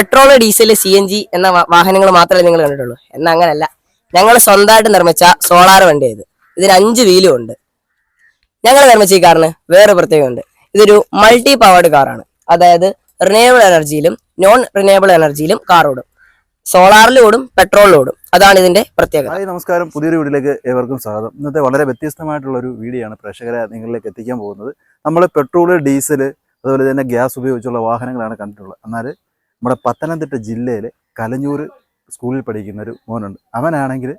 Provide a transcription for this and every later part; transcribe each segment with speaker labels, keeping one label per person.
Speaker 1: Petrol diesel C N G എന്ന വാഹനങ്ങൾ മാത്രമേ നിങ്ങൾ കണ്ടിട്ടുള്ളൂ. എന്നാൽ അങ്ങനല്ല. ഞങ്ങൾ സ്വന്തമായിട്ട് നിർമ്മിച്ച സോളാർ വണ്ടിയായത് ഇതിന് അഞ്ച് വീലും ഉണ്ട്. ഞങ്ങൾ നിർമ്മിച്ച ഈ കാറിന് വേറെ പ്രത്യേകമുണ്ട് ഇതൊരു മൾട്ടി പവേർഡ് കാറാണ്. അതായത് റിനേബിൾ എനർജിയിലും നോൺ റിനേബിൾ എനർജിയിലും കാർ ഓടും. പെട്രോളിൽ ഓടും. അതാണ് ഇതിന്റെ പ്രത്യേകത.
Speaker 2: നമസ്കാരം. പുതിയൊരു വീഡിയോയിലേക്ക് ഏവർക്കും സ്വാഗതം. ഇന്നത്തെ വളരെ വ്യത്യസ്തമായിട്ടുള്ള ഒരു വീഡിയോ ആണ് പ്രേക്ഷകരെ നിങ്ങളിലേക്ക് എത്തിക്കാൻ പോകുന്നത്. നമ്മൾ പെട്രോൾ ഡീസൽ അതുപോലെ തന്നെ ഗ്യാസ് ഉപയോഗിച്ചുള്ള വാഹനങ്ങളാണ് കണ്ടിട്ടുള്ളത്. എന്നാൽ നമ്മുടെ പത്തനംതിട്ട ജില്ലയിൽ കലഞ്ഞൂർ സ്കൂളിൽ പഠിക്കുന്ന ഒരു മോനുണ്ട്. അവനാണെങ്കിൽ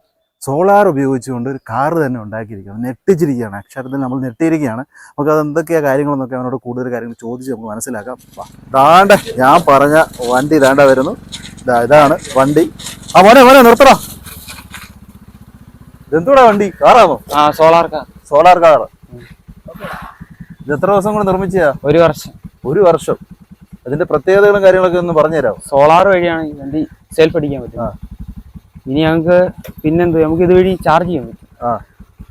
Speaker 2: സോളാർ ഉപയോഗിച്ചുകൊണ്ട് ഒരു കാറ് തന്നെ ഉണ്ടാക്കിയിരിക്കുകയാണ്. ഞെട്ടിച്ചിരിക്കുകയാണ്. അക്ഷരത്തിൽ നമ്മൾ ഞെട്ടിയിരിക്കുകയാണ്. നമുക്ക് അത് എന്തൊക്കെയാണ് കാര്യങ്ങളെന്നൊക്കെ അവനോട് കൂടുതൽ കാര്യങ്ങൾ ചോദിച്ച് നമുക്ക് മനസ്സിലാക്കാം. താണ്ട ദാണ്ട ഞാൻ പറഞ്ഞ വണ്ടി ദാണ്ട വരുന്നു. ഇതാ ഇതാണ് വണ്ടി. ആ മോനെ മോനെ നിർത്തടാ. ഇതെന്തൂടാ വണ്ടി? കാറാണോ?
Speaker 3: ആ സോളാർ കാർ.
Speaker 2: സോളാർ കാർ ഇത് എത്ര ദിവസം കൊണ്ട് നിർമ്മിച്ചതാ
Speaker 3: ഒരു വർഷം.
Speaker 2: ഒരു വർഷം. അതിന്റെ പ്രത്യേകതകളും കാര്യങ്ങളൊക്കെ ഒന്ന് പറഞ്ഞുതരാം
Speaker 3: സോളാർ വഴിയാണ് ഈ വണ്ടി സെൽഫ് അടിക്കാൻ പറ്റും ഇനി ഞങ്ങൾക്ക് പിന്നെന്ത് നമുക്ക് ഇത് വഴി ചാർജ് ചെയ്യാൻ പറ്റും.
Speaker 2: ആ.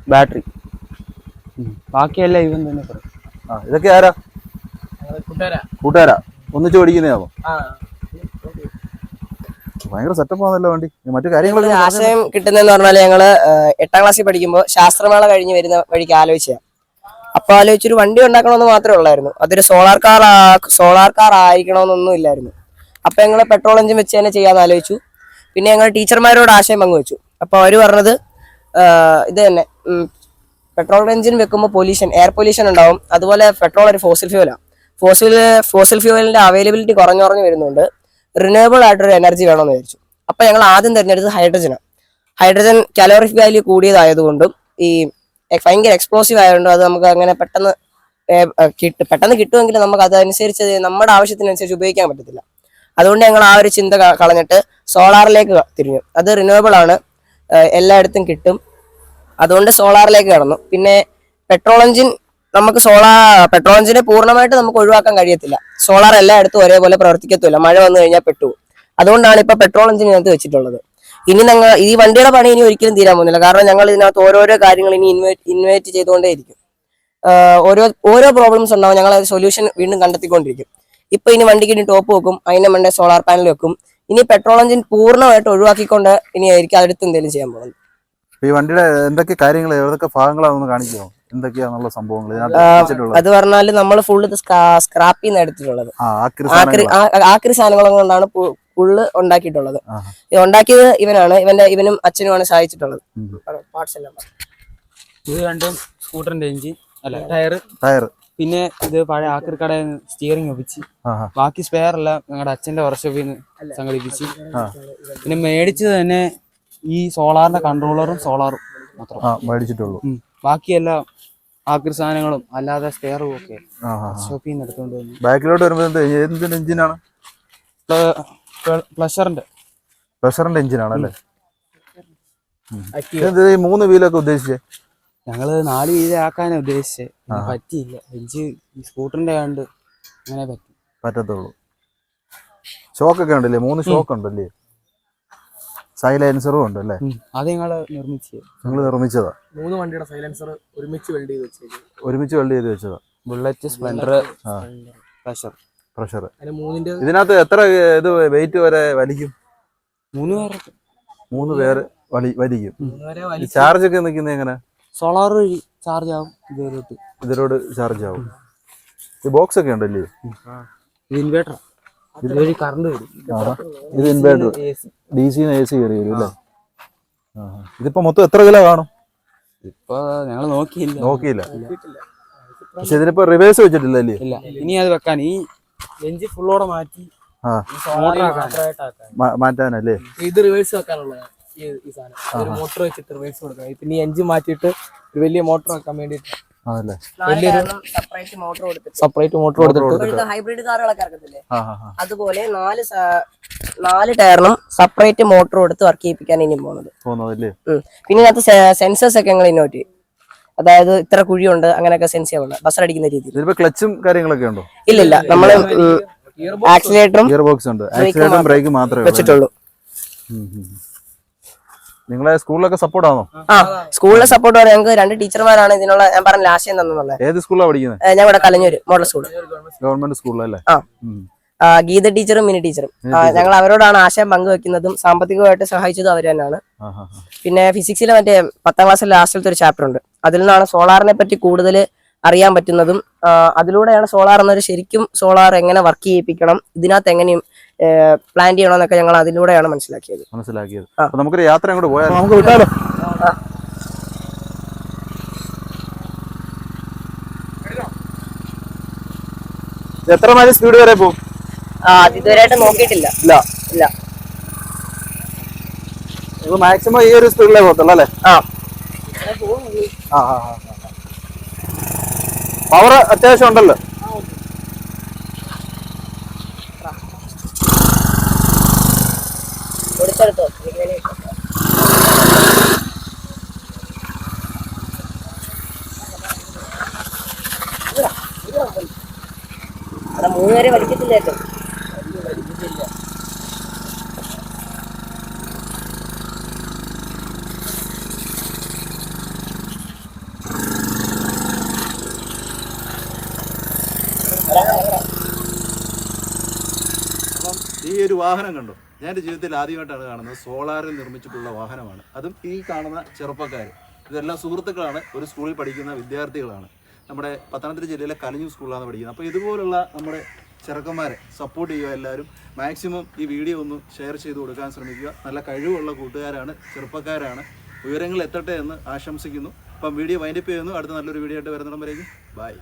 Speaker 3: ബാറ്ററി ബാക്കിയെല്ലാം ഇവൻ തന്നെ പറയും
Speaker 2: ആ ഇതൊക്കെ ആരാ? കൂട്ടുകാരാ. ഒന്നിച്ച് പഠിക്കുന്നതാണോ? ഭയങ്കര സെറ്റപ്പ് ആണല്ലോ വണ്ടി. മറ്റു കാര്യങ്ങളൊക്കെ പറഞ്ഞേ.
Speaker 1: ആശയം കിട്ടുന്നതെന്ന് പറഞ്ഞാൽ ഞങ്ങൾ എട്ടാം ക്ലാസ്സിൽ പഠിക്കുമ്പോൾ ശാസ്ത്രമേള കഴിഞ്ഞ് വരുന്ന വഴിക്ക് ആലോചിച്ച അപ്പൊ ആലോചിച്ചൊരു വണ്ടി ഉണ്ടാക്കണമെന്ന് മാത്രമേ ഉള്ളായിരുന്നു. അതൊരു സോളാർ കാർ സോളാർ കാർ ആയിരിക്കണമെന്നൊന്നും ഇല്ലായിരുന്നു. അപ്പൊ ഞങ്ങൾ പെട്രോൾ എഞ്ചിൻ വെച്ച് തന്നെ ചെയ്യാന്ന് ആലോചിച്ചു. പിന്നെ ഞങ്ങൾ ടീച്ചർമാരോട് ആശയം പങ്കുവെച്ചു. അപ്പൊ അവർ പറഞ്ഞത് ഇത് തന്നെ പെട്രോൾ എഞ്ചിൻ വെക്കുമ്പോൾ പൊല്യൂഷൻ എയർ പൊല്യൂഷൻ ഉണ്ടാവും. അതുപോലെ പെട്രോൾ ഒരു ഫോസിൽ ഫ്യൂലാണ് ഫോസിൽ ഫോസിൽ ഫ്യൂവലിന്റെ അവൈലബിലിറ്റി കുറഞ്ഞു കുറഞ്ഞു വരുന്നുണ്ട്. റിന്യൂവബിൾ ആയിട്ടൊരു എനർജി വേണമെന്ന് വിചാരിച്ചു. അപ്പൊ ഞങ്ങൾ ആദ്യം തിരഞ്ഞെടുത്തത് ഹൈഡ്രജനാണ് ഹൈഡ്രജൻ കാലോറിക് വാല്യൂ കൂടിയതായതുകൊണ്ടും ഈ ഭയങ്കര എക്സ്പ്ലോസീവ് ആയതുകൊണ്ട് അത് നമുക്ക് അങ്ങനെ പെട്ടെന്ന് കിട്ടും പെട്ടെന്ന് കിട്ടുമെങ്കിൽ നമുക്ക് അതനുസരിച്ച് നമ്മുടെ ആവശ്യത്തിനനുസരിച്ച് ഉപയോഗിക്കാൻ പറ്റത്തില്ല. അതുകൊണ്ട് ഞങ്ങൾ ആ ഒരു ചിന്ത കളഞ്ഞിട്ട് സോളാറിലേക്ക് തിരിഞ്ഞു. അത് റിന്യൂവബിൾ ആണ്. എല്ലായിടത്തും കിട്ടും. അതുകൊണ്ട് സോളാറിലേക്ക് കടന്നു. പിന്നെ പെട്രോൾ എഞ്ചിൻ നമുക്ക് സോളാർ പെട്രോൾ എഞ്ചിനെ പൂർണമായിട്ട് നമുക്ക് ഒഴിവാക്കാൻ കഴിയത്തില്ല. സോളാർ എല്ലായിടത്തും ഒരേപോലെ പ്രവർത്തിക്കത്തില്ല മഴ വന്നു കഴിഞ്ഞാൽ പെട്ടു അതുകൊണ്ടാണ് ഇപ്പൊ പെട്രോൾ എഞ്ചിൻ ഇതിനകത്ത് വെച്ചിട്ടുള്ളത്. ഇനി ഞങ്ങൾ ഈ വണ്ടിയുടെ പണി ഇനി ഒരിക്കലും തീരാൻ പോകുന്നില്ല. കാരണം ഞങ്ങൾ ഇതിനകത്ത് ഓരോരോ കാര്യങ്ങൾ ഇനി ഇൻവൈറ്റ് ഇൻവൈറ്റ് ചെയ്തുകൊണ്ടേയിരിക്കും ഓരോ ഓരോ പ്രോബ്ലംസ് ഉണ്ടാവും. ഞങ്ങൾ സൊല്യൂഷൻ വീണ്ടും കണ്ടെത്തിക്കൊണ്ടിരിക്കും. ഇപ്പൊ ഇനി വണ്ടിക്ക് ഇനി ടോപ്പ് വെക്കും. അതിന്റെ മണ്ടേ സോളാർ പാനൽ വെക്കും. ഇനി പെട്രോൾ എഞ്ചിൻ പൂർണമായിട്ട് ഒഴിവാക്കിക്കൊണ്ട് ഇനി ആയിരിക്കും അടുത്ത് എന്തെങ്കിലും ചെയ്യാൻ പോകുന്നത്.
Speaker 2: ഈ വണ്ടിയുടെ എന്തൊക്കെ കാര്യങ്ങൾ ഏതൊക്കെ ഭാഗങ്ങളാണെന്ന് കാണിക്കുമോ എന്തൊക്കെയാണുള്ള സംഭവങ്ങൾ?
Speaker 1: അത് പറഞ്ഞാൽ നമ്മൾ ഫുള്ള് സ്ക്രാപ്പിൽ നിന്ന് എടുത്തിട്ടുള്ളത്.
Speaker 2: ആക്രി
Speaker 1: സാധനങ്ങൾ കൊണ്ടാണ് ഫുള്ള് ഉണ്ടാക്കിയിട്ടുള്ളത്. ഇത് ഉണ്ടാക്കിയത് ഇവനാണ്. ഇവന്റെ ഇവനും അച്ഛനുമാണ് സഹായിച്ചിട്ടുള്ളത്. പാർട്സ് എല്ലാം.
Speaker 3: ഇത് രണ്ടും സ്കൂട്ടറിന്റെ എഞ്ചിൻ അല്ല ടയർ
Speaker 2: ടയർ
Speaker 3: പിന്നെ ഇത് പഴയ ആക്രിക്കടയിൽ നിന്ന് സ്റ്റിയറിംഗ് ഒപ്പിച്ച്. ബാക്കി സ്പെയർ എല്ലാം ഞങ്ങളുടെ അച്ഛന്റെ വർക്ക്ഷോപ്പിൽ നിന്ന് സംഘടിപ്പിച്ച്. പിന്നെ മേടിച്ചത് തന്നെ ഈ സോളാറിന്റെ കൺട്രോളറും സോളാറും മാത്രം.
Speaker 2: ആ മേടിച്ചിട്ടുള്ളൂ.
Speaker 3: ബാക്കിയെല്ലാം ആക്രി സാധനങ്ങളും അല്ലാതെ സ്പെയറും ഒക്കെ നിന്ന് എടുത്തുകൊണ്ട് വന്നു.
Speaker 2: ബാക്കിലോട്ട് വരുമ്പോൾ എന്ത് എന്തിന്റെ എഞ്ചിനാണ്
Speaker 3: പ്ലഷറിന്റെ.
Speaker 2: പ്ലഷറിന്റെ എഞ്ചിനാണ് അല്ലേ? ഇത് ഈ മൂന്ന് വീലൊക്കെ ഉദ്ദേശിച്ചേ?
Speaker 3: ഞങ്ങൾ നാല് വീൽ ആക്കാനാ ഉദ്ദേശിച്ചത് പറ്റിയില്ല. എഞ്ച് ഈ സ്കൂട്ടറിന്റെ കണ്ട് അങ്ങനെ പറ്റി.
Speaker 2: പറ്റത്തുള്ളൂ. ഷോക്കൊക്കെ ഉണ്ടല്ലേ? മൂന്ന് ഷോക്ക് ഉണ്ടല്ലേ സൈലൻസറും ഉണ്ട് അല്ലേ.
Speaker 3: അത് ഞങ്ങൾ നിർമ്മിച്ചു.
Speaker 2: നിങ്ങൾ നിർമ്മിച്ചതാ.
Speaker 4: മൂന്ന് വണ്ടിയുടെ സൈലൻസർ ഒരുമിച്ച് വെൽഡ് ചെയ്ത് വെച്ചത്
Speaker 2: ഒരുമിച്ച് വെൽഡ് ചെയ്ത് വെച്ചതാ.
Speaker 3: ബുള്ളറ്റ് സ്പ്ലെൻഡർ
Speaker 2: ആ.
Speaker 3: പ്ലഷർ.
Speaker 2: പ്രഷർ
Speaker 4: മൂന്നിന്റെ
Speaker 2: ഇതിനകത്ത് എത്ര ഇത് വെയിറ്റ് വരെ വലിക്കും?
Speaker 3: മൂന്ന് പേർക്ക്
Speaker 2: മൂന്ന് പേര് വലി വലിക്കും. ചാർജ് ഒക്കെ നിൽക്കുന്നത് എങ്ങനെ?
Speaker 3: സോളാർ വഴി ചാർജ് ആവും ഇതിലോട്ട്
Speaker 2: ഇതിലോട്ട് ചാർജ് ആവും. ഈ ബോക്സ് ഒക്കെ ഉണ്ടല്ലേ?
Speaker 3: ഇത് ഇൻവേർട്ടർ ഇതുവഴി കറണ്ട് വരും.
Speaker 2: ഇത് inverter D C A C കയറി വരും അല്ലേ. ഇതിപ്പോ മൊത്തം എത്ര കിലോ കാണും?
Speaker 3: ഇപ്പൊ ഞങ്ങൾ നോക്കിയില്ല.
Speaker 2: നോക്കിയില്ല. പക്ഷെ ഇതിനിപ്പോ റിവേഴ്സ് വെച്ചിട്ടില്ല
Speaker 3: ഇനി അത് വെക്കാൻ. ഈ ബെഞ്ച് ഫുള്ളോടെ മാറ്റി
Speaker 2: ആ.
Speaker 3: മോട്ടർ ആക്കാൻ
Speaker 2: മാറ്റാനല്ലേ?
Speaker 4: ഇത് റിവേഴ്സ് വെക്കാനുള്ള ഈ സാധനം. ഒരു മോട്ടർ വെച്ചിട്ട് റിവേഴ്സ് കൊടുക്കണം. പിന്നെ എഞ്ചിൻ മാറ്റിയിട്ട് ഒരു വലിയ മോട്ടോർ വെക്കാൻ വേണ്ടിട്ട്
Speaker 2: ആണല്ലേ?
Speaker 1: സെപ്പറേറ്റ് മോട്ടോർ കൊടുത്തിട്ട്.
Speaker 4: സെപ്പറേറ്റ് മോട്ടർ കൊടുത്തിട്ട്
Speaker 1: ഹൈബ്രിഡ് കാറുകളൊക്കെ ഇറക്കത്തില്ലേ? അതുപോലെ നാല് നാല് ടയറിനും സെപ്പറേറ്റ് മോട്ടോർ കൊടുത്ത് വർക്ക് ചെയ്യിപ്പിക്കാൻ ഇനി പോകുന്നത്. പിന്നെ ഇതിനകത്ത് സെൻസേഴ്സ് ഒക്കെ ഞങ്ങൾ ഇന്നോട്ട് ചെയ്യും. അതായത് ഇത്ര കുഴിയുണ്ട് അങ്ങനെയൊക്കെ സെൻസ് ചെയ്യാവുന്ന ബസ് അടിക്കുന്ന രീതിയിൽ.
Speaker 2: ക്ലച്ചും കാര്യങ്ങളൊക്കെ ഉണ്ടോ?
Speaker 1: ഇല്ലില്ല. നമ്മൾ ആക്സിലേറ്ററും
Speaker 2: ഗിയർ ബോക്സ് ഉണ്ട്. ആക്സിലേറ്ററും ബ്രേക്ക് മാത്രമേ ഉള്ളൂ.
Speaker 1: വെച്ചിട്ടുള്ളൂ.
Speaker 2: നിങ്ങളെ സ്കൂളിലൊക്കെ സപ്പോർട്ട് ആണോ?
Speaker 1: ആ സ്കൂളിലെ സപ്പോർട്ട് ഞങ്ങൾക്ക് രണ്ട് ടീച്ചർമാരാണ്. ഇതിനുള്ള ഞാൻ പറഞ്ഞ ആശയം തന്നുള്ളത്
Speaker 2: ഏത് സ്കൂളിലാണ് പഠിക്കുന്നത്
Speaker 1: ഞാൻ ഇവിടെ കലഞ്ഞൂര് മോഡൽ സ്കൂൾ
Speaker 2: ഗവൺമെന്റ് സ്കൂളിലല്ലേ
Speaker 1: ആ. ഗീത ടീച്ചറും മിനി ടീച്ചറും. ഞങ്ങൾ അവരോടാണ് ആശയം പങ്കുവെക്കുന്നതും സാമ്പത്തികമായിട്ട് സഹായിച്ചതും അവർ തന്നെയാണ്. പിന്നെ ഫിസിക്സിലെ മറ്റേ പത്താം ക്ലാസ്സിലെ ലാസ്റ്റിലത്തെ ഒരു ചാപ്റ്റർ ഉണ്ട്. അതിൽ നിന്നാണ് സോളാറിനെ പറ്റി കൂടുതൽ അറിയാൻ പറ്റുന്നതും അതിലൂടെയാണ് സോളാർ എന്നൊരു ശരിക്കും സോളാർ എങ്ങനെ വർക്ക് ചെയ്യിപ്പിക്കണം ഇതിനകത്ത് എങ്ങനെയും പ്ലാൻ ചെയ്യണം എന്നൊക്കെ ഞങ്ങൾ അതിലൂടെയാണ് മനസ്സിലാക്കിയത്.
Speaker 2: മനസ്സിലാക്കിയത്. നമുക്കൊരു യാത്ര അങ്ങോട്ട് പോയാൽ നമുക്ക് വിട്ടാലോ? എത്ര മൈൽ സ്പീഡ് വരെ പോകും
Speaker 1: ഇതുവരെയായിട്ട് നോക്കിയിട്ടില്ല.
Speaker 2: ഇല്ല.
Speaker 1: ഇല്ല.
Speaker 2: ഇത് മാക്സിമം ഈ ഒരു സ്പീഡിലേ പോകത്തുള്ളൂ അല്ലേ?
Speaker 1: ആ.
Speaker 2: പവർ അത്യാവശ്യം ഉണ്ടല്ലോ.
Speaker 1: കൊടുത്തെടുത്തോ മൂന്ന്
Speaker 2: ഒരു വാഹനം കണ്ടു. ഞാൻ എന്റെ ജീവിതത്തിൽ ആദ്യമായിട്ടാണ് കാണുന്നത്. സോളാറിൽ നിർമ്മിച്ചിട്ടുള്ള വാഹനമാണ്. അതും ഈ കാണുന്ന ചെറുപ്പക്കാർ. ഇതെല്ലാം സുഹൃത്തുക്കളാണ്. ഒരു സ്കൂളിൽ പഠിക്കുന്ന വിദ്യാർത്ഥികളാണ്. നമ്മുടെ പത്തനംതിട്ട ജില്ലയിലെ കലഞ്ഞു സ്കൂളിലാണ് പഠിക്കുന്നത്. അപ്പോൾ ഇതുപോലുള്ള നമ്മുടെ ചെറുക്കന്മാരെ സപ്പോർട്ട് ചെയ്യുക എല്ലാവരും. മാക്സിമം ഈ വീഡിയോ ഒന്ന് ഷെയർ ചെയ്ത് കൊടുക്കാൻ ശ്രമിക്കുക. നല്ല കഴിവുള്ള കൂട്ടുകാരാണ് ചെറുപ്പക്കാരാണ്. ഉയരങ്ങൾ എത്തട്ടെ എന്ന് ആശംസിക്കുന്നു. അപ്പം വീഡിയോ വൈൻഡപ്പ് ചെയ്യുന്നു. അടുത്ത നല്ലൊരു വീഡിയോ ആയിട്ട് വരുന്നിടം വരേക്കും. ബൈ